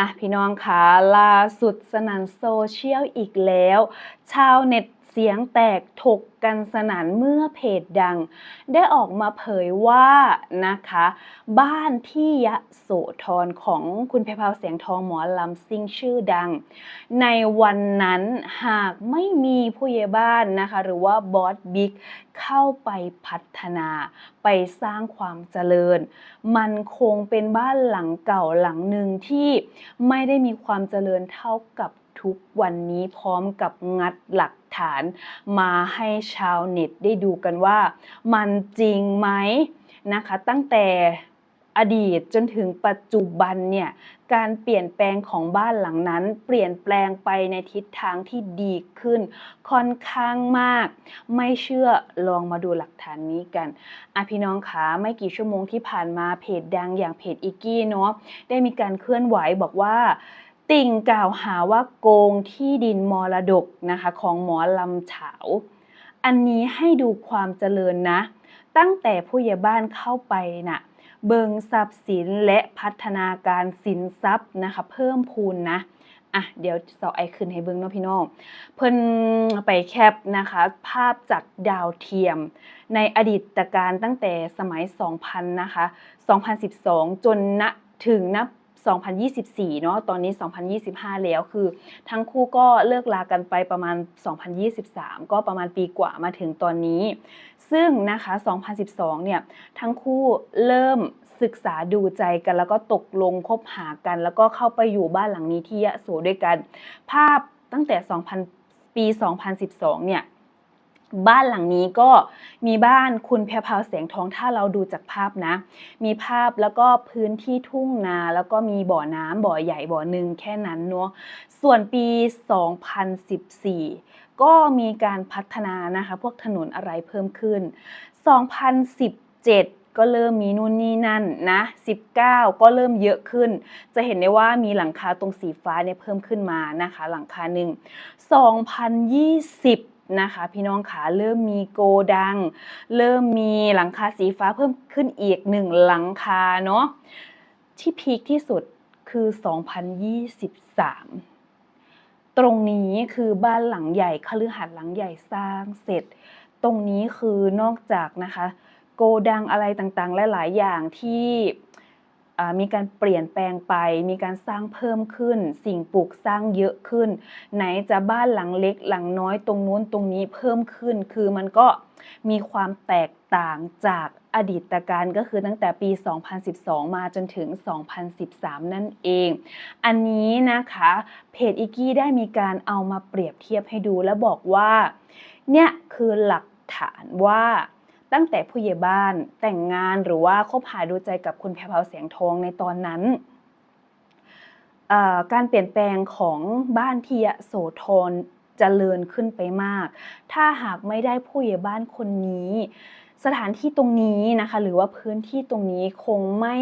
อะพี่น้องคะล่าสุดสนันโซเชียลอีกแล้ว ชาวเน็ต เสียงแตกถกกันสนั่นเมื่อเพจดัง ได้ออกมาเผยว่านะคะ บ้านที่ยะโสธรของคุณเพพาวเสียงทองหมอลำซิ่งชื่อดัง ในวันนั้นหากไม่มีผู้ใหญ่บ้านนะคะ หรือว่าบอสบิ๊กเข้าไปพัฒนา ไปสร้างความเจริญ มันคงเป็นบ้านหลังเก่าหลังหนึ่งที่ไม่ได้มีความเจริญเท่ากับ ทุกวันนี้พร้อมกับงัดหลักฐาน มาให้ชาวเน็ตได้ดูกันว่า มันจริงไหมนะคะตั้งแต่อดีตจนถึงปัจจุบันเนี่ยการเปลี่ยนแปลงของบ้านหลังนั้น เปลี่ยนแปลงไปในทิศทางที่ดีขึ้น ค่อนข้างมาก ไม่เชื่อลองมาดูหลักฐานนี้กันอะพี่น้องคะไม่กี่ชั่วโมงที่ผ่านมาเพจดังอย่างเพจอีกกี้เนาะได้มีการเคลื่อนไหวบอกว่า ติ่งกล่าวหาว่าโกงที่ดินมรดกนะคะของหมอลำเฉา อันนี้ให้ดูความเจริญนะ ตั้งแต่ผู้ใหญ่บ้านเข้าไปน่ะเบิงทรัพย์สินและพัฒนาการสินทรัพย์นะคะเพิ่มพูนนะอะเดี๋ยวสอไอขึ้นให้เบิ้งเนาะพี่น้อง เพิ่นไปแคปนะคะ ภาพจากดาวเทียม ในอดีตการตั้งแต่สมัย 2000 นะคะ 2012 จนณถึงนับ 2024 เนาะ ตอนนี้ 2025 แล้ว คือ ทั้งคู่ก็เลิกลากันไปประมาณ 2023 ก็ประมาณปีกว่ามาถึงตอนนี้ ซึ่งนะคะ 2012 เนี่ย ทั้งคู่เริ่มศึกษาดูใจกัน แล้วก็ตกลงคบหากัน แล้วก็เข้าไปอยู่บ้านหลังนี้ที่ยะโสด้วยกัน ภาพตั้งแต่ 2000 ปี 2012 เนี่ย บ้านหลังนี้ก็มีบ้านคุณแพรพาวแสงทองถ้าเราดูจากภาพนะ มีภาพแล้วก็พื้นที่ทุ่งนา แล้วก็มีบ่อน้ำบ่อใหญ่บ่อหนึ่งแค่นั้นเนาะส่วนปี 2014 ก็มีการพัฒนานะคะ พวกถนนอะไรเพิ่มขึ้น 2017ก็เริ่มมีนู่นนี่นั่นนะ19 ก็เริ่มเยอะขึ้น จะเห็นได้ว่ามีหลังคาตรงสีฟ้าเนี่ยเพิ่มขึ้นมานะคะ หลังคาหนึ่ง2020 นะคะ พี่น้องขาเริ่มมีโกดัง เริ่มมีหลังคาสีฟ้าเพิ่มขึ้นอีกหนึ่งหลังคาเนาะที่พีคที่สุดคือ 2023 ตรงนี้คือบ้านหลังใหญ่คฤหาสน์หลังใหญ่สร้างเสร็จ ตรงนี้คือนอกจากนะคะ โกดังอะไรต่างๆ หลาย ๆ อย่างที่ มีการเปลี่ยนแปลงไป มีการสร้างเพิ่มขึ้น สิ่งปลูกสร้างเยอะขึ้น ไหนจะบ้านหลังเล็กหลังน้อยตรงนู้นตรงนี้เพิ่มขึ้น คือมันก็มีความแตกต่างจากอดีตการก็คือตั้งแต่ปี 2012 มาจนถึง 2013 นั่นเอง อันนี้นะคะเพจอีกี้ได้มีการเอามาเปรียบเทียบให้ดูและบอกว่า เนี่ยคือหลักฐานว่า ตั้งแต่ผู้ใหญ่บ้านแต่งงานหรือว่าคบหาดูใจกับคุณแพรพาวแสงทองในตอนนั้นการเปลี่ยนแปลงของบ้านที่ยโสธรเจริญขึ้นไปมาก ถ้าหากไม่ได้ผู้ใหญ่บ้านคนนี้ สถานที่ตรงนี้นะคะ หรือว่าพื้นที่ตรงนี้คงไม่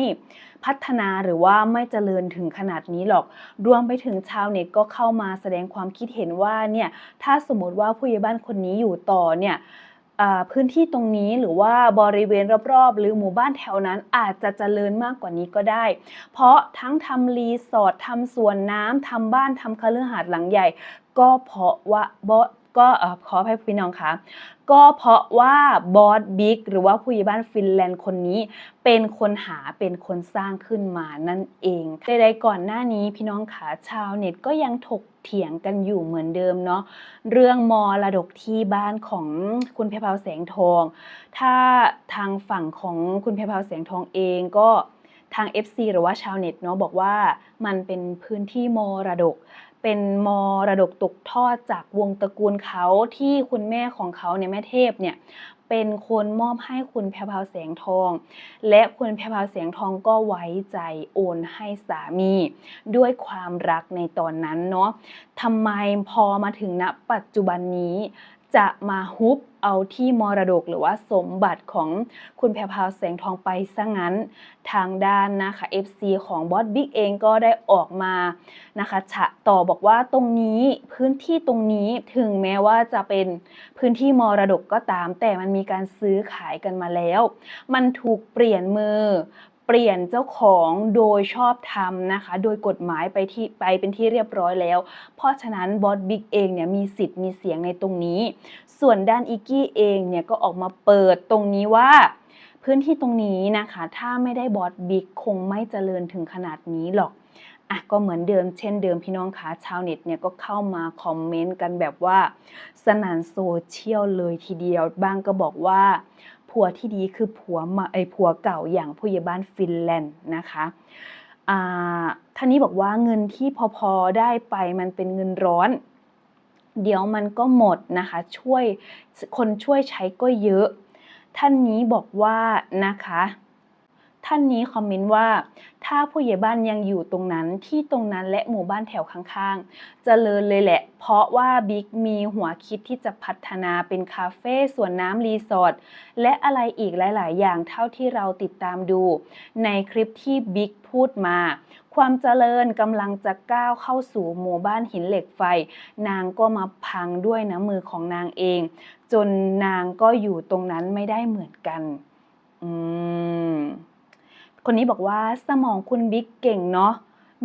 พัฒนาหรือว่าไม่เจริญถึงขนาดนี้หรอก รวมไปถึงชาวเน็ตก็เข้ามาแสดงความคิดเห็นว่าเนี่ย ถ้าสมมติว่าผู้ใหญ่บ้านคนนี้อยู่ต่อเนี่ย พื้นที่ตรงนี้หรือว่าบริเวณรอบๆ หรือหมู่บ้านแถวนั้นอาจจะเจริญมากกว่านี้ก็ได้ เพราะทั้งทำรีสอร์ททำสวนน้ำทำบ้านทำคฤหาสน์หลังใหญ่ ก็เพราะว่า ก็ขออภัยพี่น้องคะก็เพราะว่าบอสบิ๊กหรือว่าผู้ใหญ่บ้านฟินแลนด์คนนี้เป็นคนหาเป็นคนสร้างขึ้นมานั่นเองใดๆก่อนหน้านี้พี่น้องขาชาวเน็ตก็ยังถกเถียงกันอยู่เหมือนเดิมเนาะเรื่องมอระดกที่บ้านของคุณเพรพาวแสงทอง ถ้าทางฝั่งของคุณเพรพาวแสงทองเองก็ทาง FC หรือว่าชาวเน็ตเนาะบอกว่ามันเป็นพื้นที่มรดก เป็นมรดกตกทอดจากวงตระกูลเขาที่คุณแม่ของเขาเนี่ยแม่เทพเนี่ยเป็นคนมอบให้คุณแพรพาวแสงทอง และคุณแพรพาวแสงทองก็ไว้ใจโอนให้สามี ด้วยความรักในตอนนั้นเนาะทำไมพอมาถึงณปัจจุบันนี้จะมาฮุบ เอาที่มรดกหรือว่าสมบัติของคุณแพรพาวแสงทองไปซะงั้นทางด้านนะคะ FC ของบอสบิ๊กเองก็ได้ออกมานะคะฉะต่อบอกว่าตรงนี้พื้นที่ตรงนี้ถึงแม้ว่าจะเป็นพื้นที่มรดกก็ตาม แต่มันมีการซื้อขายกันมาแล้ว มันถูกเปลี่ยนมือ เปลี่ยนเจ้าของโดยชอบธรรมนะคะ โดยกฎหมายไปที่ไปเป็นที่เรียบร้อยแล้ว เพราะฉะนั้นบอสบิ๊กเองเนี่ยมีสิทธิ์มีเสียงในตรงนี้ ส่วนด้านอิกกี้เองเนี่ยก็ออกมาเปิดตรงนี้ว่าพื้นที่ตรงนี้นะคะ ถ้าไม่ได้บอสบิ๊กคงไม่เจริญถึงขนาดนี้หรอกอะก็เหมือนเดิมเช่นเดิมพี่น้องคะชาวเน็ตเนี่ยก็เข้ามาคอมเมนต์กันแบบว่า สนันโซเชียลเลยทีเดียว บางก็บอกว่า วที่ดีคือผัวมาไอผัวเก่าอย่างผู้ใหญ่บ้านฟินแลนด์นะคะท่านนี้บอกว่าเงินที่พอๆได้ไปมันเป็นเงินร้อน เดี๋ยวมันก็หมดนะคะช่วยคนช่วยใช้ก็เยอะ ท่านนี้บอกว่านะคะ ท่านนี้คอมเมนต์ว่า ถ้าผู้ใหญ่บ้านยังอยู่ตรงนั้นที่ตรงนั้นและหมู่บ้านแถวข้างๆเจริญเลยแหละ เพราะว่าบิ๊กมีหัวคิดที่จะพัฒนาเป็นคาเฟ่สวนน้ำรีสอร์ทและอะไรอีกหลาย ๆ อย่างเท่าที่เราติดตามดู ในคลิปที่บิ๊กพูดมา ความเจริญกำลังจะก้าวเข้าสู่หมู่บ้านหินเหล็กไฟ นางก็มาพังด้วยน้ำมือของนางเอง จนนางก็อยู่ตรงนั้นไม่ได้เหมือนกัน อืม คนนี้บอกว่าสมองคุณบิ๊กเก่งเนาะ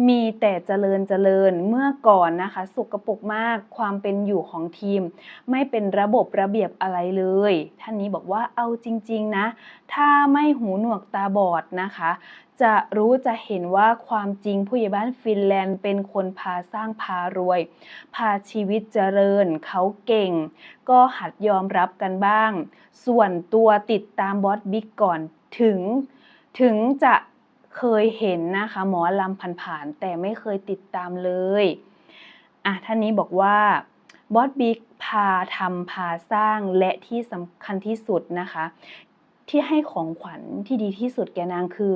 มีแต่เจริญเจริญเมื่อก่อนนะคะ สุกปรกมากความเป็นอยู่ของทีม ไม่เป็นระบบระเบียบอะไรเลย ท่านนี้บอกว่าเอาจริง ๆ นะ ถ้าไม่หูหนวกตาบอดนะคะ จะรู้จะเห็นว่าความจริงผู้ใหญ่บ้านฟินแลนด์เป็นคนพาสร้างพารวย พาชีวิตเจริญเขาเก่ง ก็หัดยอมรับกันบ้าง ส่วนตัวติดตามบอสบิ๊กก่อนถึง ถึงจะเคยเห็นนะคะหมอลำผ่านๆแต่ไม่เคยติดตามเลยอะท่านนี้บอกว่าบอสบิ๊กพาทำพาสร้างและที่สำคัญที่สุดนะคะ ที่ให้ของขวัญที่ดีที่สุดแกนางคือ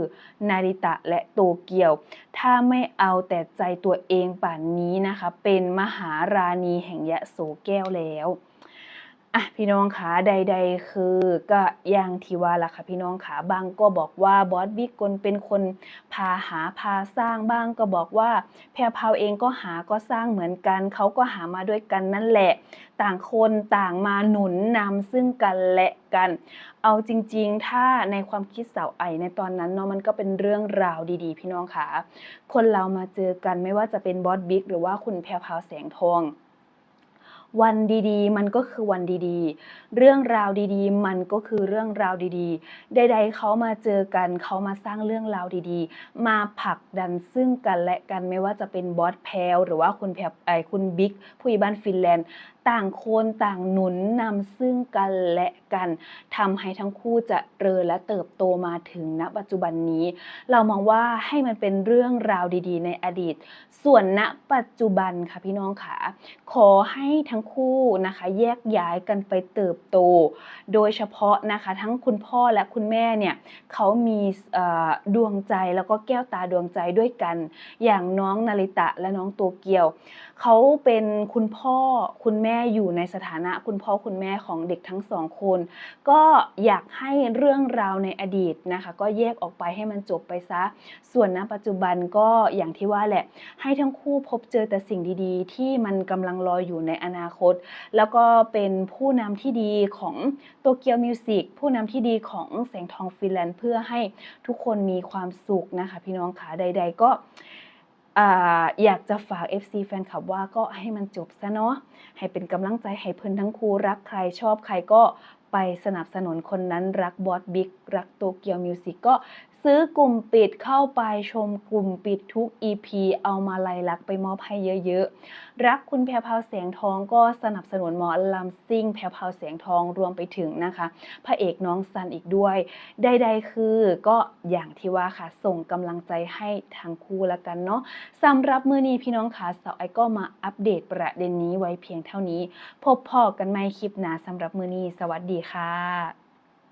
นาริตะและโตเกียว ถ้าไม่เอาแต่ใจตัวเองป่านนี้นะคะ เป็นมหาราณีแห่งยะโสแก้วแล้ว อะพี่น้องคะใด ๆ คือก็อย่างที่ว่าล่ะค่ะพี่น้องคะบางก็บอกว่าบอสบิ๊กคนเป็นคนพาหาพาสร้างบ้างก็บอกว่าแพรพาวเองก็หาก็สร้างเหมือนกันเขาก็หามาด้วยกันนั่นแหละ ต่างคนต่างมาหนุนนำซึ่งกันและกัน เอาจริง ๆ ถ้าในความคิดสาวไอในตอนนั้นเนาะมันก็เป็นเรื่องราวดีๆ พี่น้องค่ะคนเรามาเจอกันไม่ว่าจะเป็นบอสบิ๊กหรือว่าคุณแพรพาวแสงทอง วันดีๆ มันก็คือวันดีๆ เรื่องราวดีๆ มันก็คือเรื่องราวดีๆ ใด ๆ เขามาเจอกันเขามาสร้างเรื่องราวดีๆ มาผลักดันซึ่งกันและกันไม่ว่าจะเป็นบอสแพลหรือว่าคุณแพรไอคุณบิ๊กผู้ใหญ่บ้านฟินแลนด์ ต่างคนต่างหนุนนำซึ่งกันและกันทำให้ทั้งคู่จะเริญและเติบโตมาถึงณปัจจุบันนี้ เรามองว่าให้มันเป็นเรื่องราวดีๆ ในอดีต ส่วนณปัจจุบันค่ะพี่น้องค่ะขอให้ทั้งคู่นะคะ แยกย้ายกันไปเติบโต โดยเฉพาะนะคะทั้งคุณพ่อและคุณแม่เนี่ยเขามีดวงใจแล้วก็แก้วตาดวงใจด้วยกัน อย่างน้องนาริตะและน้องโตเกียวเขาเป็นคุณพ่อคุณแม่อยู่ในสถานะคุณพ่อคุณแม่ของเด็กทั้งสองคน ก็อยากให้เรื่องราวในอดีตนะคะ ก็แยกออกไปให้มันจบไปซะ ส่วนณปัจจุบันก็อย่างที่ว่าแหละ ให้ทั้งคู่พบเจอแต่สิ่งดีๆ ที่มันกำลังรออยู่ในอนาคต แล้วก็เป็นผู้นำที่ดีของโตเกียวมิวสิกผู้นำที่ดีของแสงทองฟินแลนด์เพื่อให้ทุกคนมีความสุขนะคะ พี่น้องขาใด ๆ ก็ อยากจะฝาก FC แฟนคลับว่าก็ให้มันจบซะเนาะให้เป็นกำลังใจให้เพิ่นทั้งคู่รักใครชอบใครก็ไปสนับสนุนคนนั้นรักบอสบิ๊กรักโตเกียวมิวสิกก็ซื้อกลุ่มปิดเข้าไปชมกลุ่มปิดทุก EP เอามาลัยลักไปมอบให้เยอะๆ รักคุณแพรพาวแสงทองก็สนับสนุนหมอลำซิ่งแพรพาวแสงทองรวมไปถึงนะคะพระเอกน้องซันอีกด้วย ใดๆคือก็อย่างที่ว่าค่ะ ส่งกำลังใจให้ทั้งคู่แล้วกันเนาะสำหรับมือนี้พี่น้องค่ะสาวไอก็มาอัปเดตประเด็นนี้ไว้เพียงเท่านี้ พบพอกันใหม่คลิปหน้าสำหรับมือนี้สวัสดีค่ะ